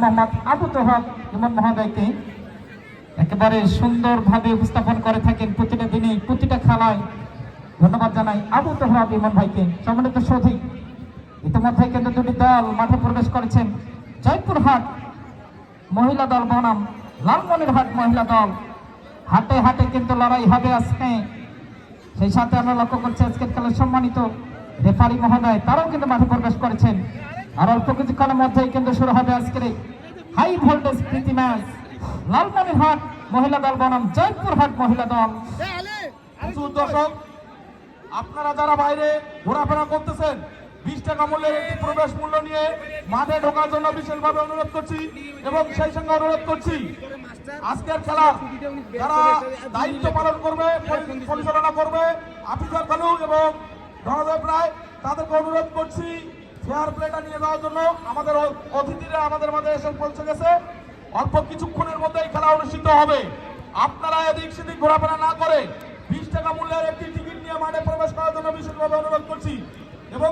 মোহাম্মদ আবু সুন্দরভাবে উপস্থাপন করে থাকেন প্রতিটা দিনে, প্রতিটা খেলায়। ধন্যবাদ জানাই আবু তোহাব ইমন ভাইকে। সম্মানিত সৌধি, ইতিমধ্যে কিন্তু দুটি দল মাঠে প্রবেশ করেছেন। জয়পুরহাট মহিলা দল বনাম, লালমনিরহাট মহিলা দল। হাটে হাটে কিন্তু লড়াই হবে আজকে। সেই সাথে আমরা লক্ষ্য করছি আজকের খেলার সম্মানিত রেফারি মহোদয়, তারাও কিন্তু মাঠে প্রবেশ করেছেন। আর অল্প কিছুক্ষণের মধ্যেই কিন্তু শুরু হবে আজকের এই হাই ভোল্টেজ প্রীতি ম্যাচ লালমনিরহাট মহিলা দল বনাম, জয়পুরহাট মহিলা দল। দর্শক, আপনারা যারা বাইরে ঘোরাফেরা করতেছেন, বিশ টাকা মূল্যের একটি প্রবেশ মূল্য নিয়ে মাঠে ঢোকার জন্য বিশেষভাবে অনুরোধ করছি এবং সেই সঙ্গে অনুরোধ করছি, আজকের খেলা যারা দায়িত্ব পালন করবে পরিচালনা করবে আফিসার খালু এবং ধনদেব রায়, তাদেরকে অনুরোধ করছি ফেয়ার প্লেটা নিয়ে যাওয়ার জন্য আমাদের অতিথিরা আমাদের মাঝে এসে পৌঁছে গেছে। অল্প কিছুক্ষণের মধ্যেই খেলা অনুষ্ঠিত হবে। আপনারা এদিক সেদিক ঘোরাফেরা না করে বিশ টাকা মূল্যের একটি টিকিট নিয়ে মাঠে প্রবেশ করার জন্য বিশেষভাবে অনুরোধ করছি। এবং